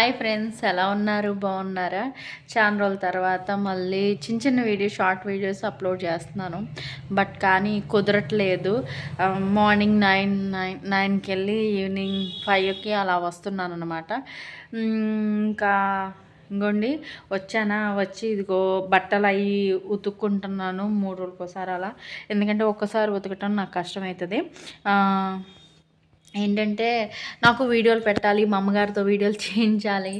Hi friends ఎలా ఉన్నారు? బాగున్నారా? చాలా రోజుల తర్వాత మళ్ళీ చిన్న చిన్న వీడియో షార్ట్ వీడియోస్ అప్లోడ్ చేస్తున్నాను. బట్ కానీ కుదరట్లేదు. మార్నింగ్ నైన్ నైన్ నైన్కి వెళ్ళి ఈవినింగ్ ఫైవ్కి అలా వస్తున్నాను అనమాట ఇంకా ఇంకోండి వచ్చానా? వచ్చి ఇదిగో బట్టలు అవి ఉతుక్కుంటున్నాను మూడు రోజులకోసారి అలా. ఎందుకంటే ఒక్కసారి ఉతకటం నాకు కష్టమవుతుంది. ఏంటంటే నాకు వీడియోలు పెట్టాలి మా అమ్మగారితో వీడియోలు చేయించాలి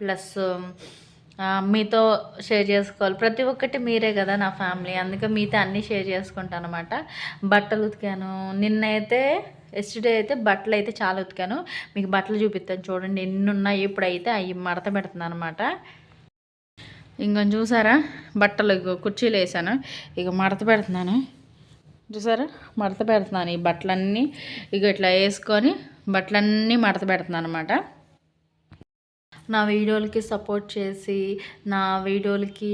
ప్లస్ మీతో షేర్ చేసుకోవాలి. ప్రతి ఒక్కటి మీరే కదా నా ఫ్యామిలీ. అందుకే మీతో అన్నీ షేర్ చేసుకుంటాను అనమాట బట్టలు ఉతికాను. నిన్నైతే ఎస్టర్డే అయితే బట్టలు అయితే చాలా ఉతికాను. మీకు బట్టలు చూపిస్తాను చూడండి. ఎన్ని ఉన్నాయి ఇప్పుడైతే అవి మడత పెడుతున్నాను అనమాట ఇంకొంచెం చూసారా? బట్టలు కుర్చీలు వేసాను. ఇక మడత పెడుతున్నాను. చూసారా? మడత పెడుతున్నాను ఈ బట్టలన్నీ. ఇక ఇట్లా వేసుకొని బట్టలన్నీ మడత పెడుతున్నాను అనమాట నా వీడియోలకి సపోర్ట్ చేసి నా వీడియోలకి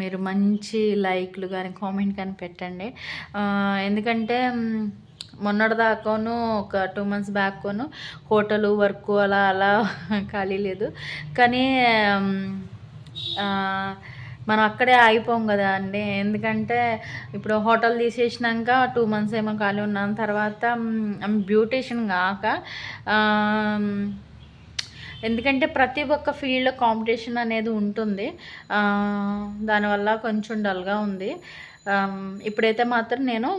మీరు మంచి లైక్లు కానీ కామెంట్ కానీ పెట్టండి. ఎందుకంటే మొన్నటిదాకాను ఒక టూ మంత్స్ బ్యాక్ను హోటల్ వర్క్ అలా అలా ఖాళీ లేదు. కానీ మనం అక్కడే ఆగిపోం కదా అండి. ఎందుకంటే ఇప్పుడు హోటల్ తీసేసినాక టూ మంత్స్ ఏమో ఖాళీ ఉన్నాను తర్వాత బ్యూటీషియన్ కాక ఎందుకంటే ప్రతి ఒక్క ఫీల్డ్లో కాంపిటీషన్ అనేది ఉంటుంది. దానివల్ల కొంచెం డల్గా ఉంది. ఇప్పుడైతే మాత్రం నేను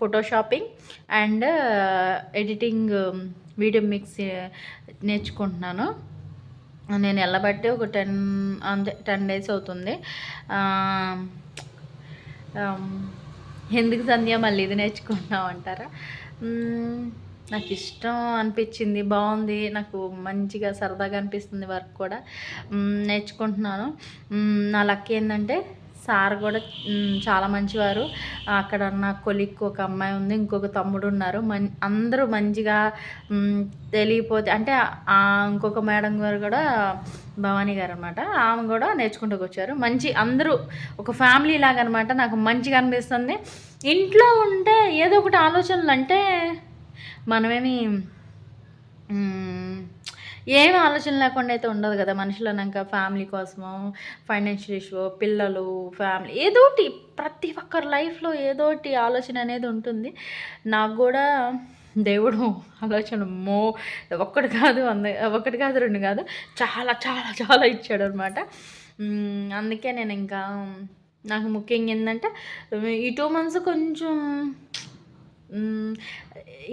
photoshopping and editing video mix నేర్చుకుంటున్నాను. నేను వెళ్ళబట్టి ఒక టెన్ అంతే టెన్ డేస్ అవుతుంది. ఎందుకు సంధ్య మళ్ళీ ఇది నేర్చుకుంటాం అంటారా? నాకు ఇష్టం అనిపించింది బాగుంది నాకు మంచిగా సరదాగా అనిపిస్తుంది వర్క్ కూడా. నేర్చుకుంటున్నాను. నా లక్ ఏంటంటే సార్ కూడా చాలా మంచివారు. అక్కడ నా కొలిక్ ఒక అమ్మాయి ఉంది ఇంకొక తమ్ముడు ఉన్నారు. మన్ అందరూ మంచిగా తెలియపోతే అంటే ఇంకొక మేడం గారు కూడా భవానీ గారు అనమాట ఆమె కూడా నేర్చుకుంటూ వచ్చారు. మంచి అందరూ ఒక ఫ్యామిలీ లాగా అనమాట నాకు మంచిగా అనిపిస్తుంది. ఇంట్లో ఉంటే ఏదో ఒకటి ఆలోచనలు అంటే మనమేమి ఏం ఆలోచన లేకుండా అయితే ఉండదు కదా మనుషులు అన్నాక ఫ్యామిలీ కోసము ఫైనాన్షియల్ ఇష్యూ పిల్లలు ఫ్యామిలీ ఏదోటి ప్రతి ఒక్కరి లైఫ్లో ఏదోటి ఆలోచన అనేది ఉంటుంది. నాకు కూడా దేవుడు ఆలోచన మో ఒక్కటి కాదు అంద ఒకటి కాదు రెండు కాదు చాలా చాలా చాలా ఇచ్చాడు అనమాట అందుకే నేను ఇంకా నాకు ముఖ్యంగా ఏంటంటే ఈ టూ మంత్స్ కొంచెం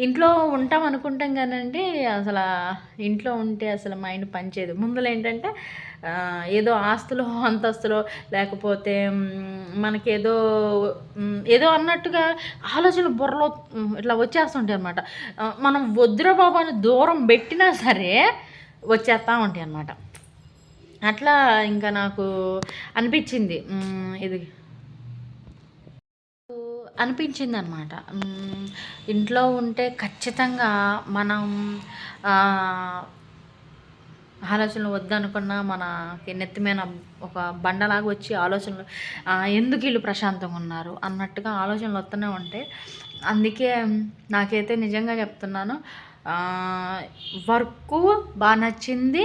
ఇంట్లో ఉంటాం అనుకుంటాం కానండి అసలు ఇంట్లో ఉంటే అసలు మైండ్ పనిచేయదు. ముందులో ఏంటంటే ఏదో ఆస్తులో అంతస్తులో లేకపోతే మనకేదో ఏదో అన్నట్టుగా ఆలోచనలు బుర్రలో ఇట్లా వచ్చేస్తుంటాయి అనమాట మనం వద్దురా బాబు అని దూరం పెట్టినా సరే వచ్చేస్తూ ఉంటాయి అనమాట అట్లా ఇంకా నాకు అనిపించింది. ఇది అనిపించింది అనమాట ఇంట్లో ఉంటే ఖచ్చితంగా మనం ఆలోచనలు వద్దనుకున్నా మనకి నెత్తిమైన ఒక బండలాగా వచ్చి ఆలోచనలు ఎందుకు వీళ్ళు ప్రశాంతంగా ఉన్నారు అన్నట్టుగా ఆలోచనలు వస్తూనే ఉంటాయి అందుకే నాకైతే నిజంగా చెప్తున్నాను వర్క్ బాగా నచ్చింది.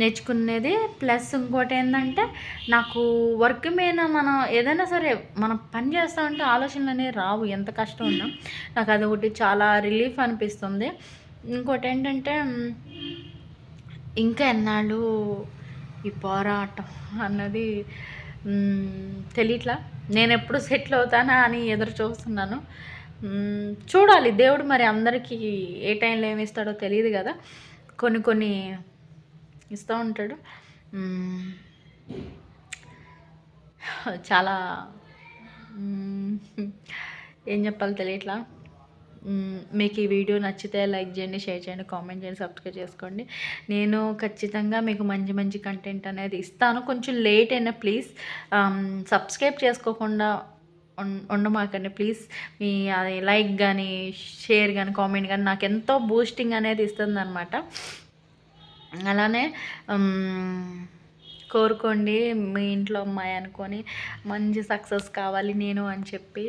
నేర్చుకునేది ప్లస్ ఇంకోటి ఏంటంటే నాకు వర్క్ మీద మనం ఏదైనా సరే మనం పని చేస్తూ ఉంటే ఆలోచనలు అనేవి రావు. ఎంత కష్టం ఉన్నా నాకు అది ఒకటి చాలా రిలీఫ్ అనిపిస్తుంది. ఇంకోటి ఏంటంటే ఇంకా ఎన్నాళ్ళు ఈ పోరాటం అన్నది తెలియట్లా నేను ఎప్పుడు సెటిల్ అవుతానా అని ఎదురు చూస్తున్నాను. చూడాలి. దేవుడు మరి అందరికీ ఏ టైంలో ఏమి ఇస్తాడో తెలియదు కదా. కొన్ని కొన్ని ఇస్తూ ఉంటాడు. చాలా ఏం చెప్పాలో తెలియట్లా. మీకు ఈ వీడియో నచ్చితే లైక్ చేయండి షేర్ చేయండి కామెంట్ చేయండి సబ్స్క్రైబ్ చేసుకోండి. నేను ఖచ్చితంగా మీకు మంచి మంచి కంటెంట్ అనేది ఇస్తాను. కొంచెం లేట్ అయినా ప్లీజ్. సబ్స్క్రైబ్ చేసుకోకుండా ఉండమాకండి. ప్లీజ్ మీ అది లైక్ కానీ షేర్ కానీ కామెంట్ కానీ నాకు ఎంతో బూస్టింగ్ అనేది ఇస్తుంది అనమాట అలానే కోరుకోండి మీ ఇంట్లో అమ్మాయి అనుకొని మంచి సక్సెస్ కావాలి నేను అని చెప్పి.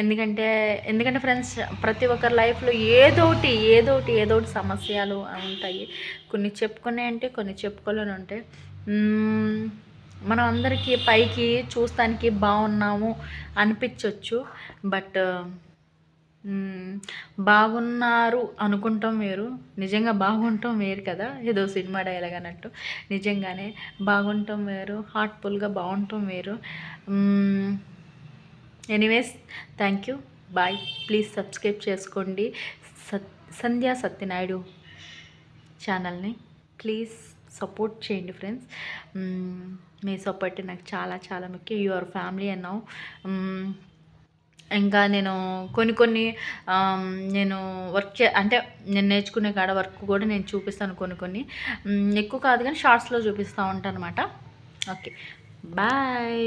ఎందుకంటే ఎందుకంటే ఫ్రెండ్స్ ప్రతి ఒక్కరి లైఫ్లో ఏదోటి ఏదోటి ఏదోటి సమస్యలు ఉంటాయి. కొన్ని చెప్పుకునే అంటే కొన్ని చెప్పుకోలేని ఉంటాయి మనం అందరికీ పైకి చూస్తానికి బాగున్నాము అనిపించవచ్చు బట్ బాగున్నారు అనుకుంటాం వేరు. నిజంగా బాగుంటాం వేరు కదా? ఏదో సినిమా డైలాగ్ అన్నట్టు. నిజంగానే బాగుంటాం వేరు హార్ట్ఫుల్గా బాగుంటాం వేరు. Anyways thank you bye please subscribe చేసుకోండి. సత్ సంధ్యా సత్యనాయుడు ఛానల్ని ప్లీజ్ సపోర్ట్ చేయండి ఫ్రెండ్స్. మీ సపోర్ట్ నాకు చాలా చాలా ముఖ్యం. యువర్ ఫ్యామిలీ అండ్ ఇంకా నేను కొన్ని కొన్ని నేను వర్క్ చే అంటే నేను నేర్చుకునే కాడ వర్క్ కూడా నేను చూపిస్తాను కొన్ని కొన్ని. ఎక్కువ కాదు కానీ షార్ట్స్లో చూపిస్తూ ఉంటాను అనమాట ఓకే బాయ్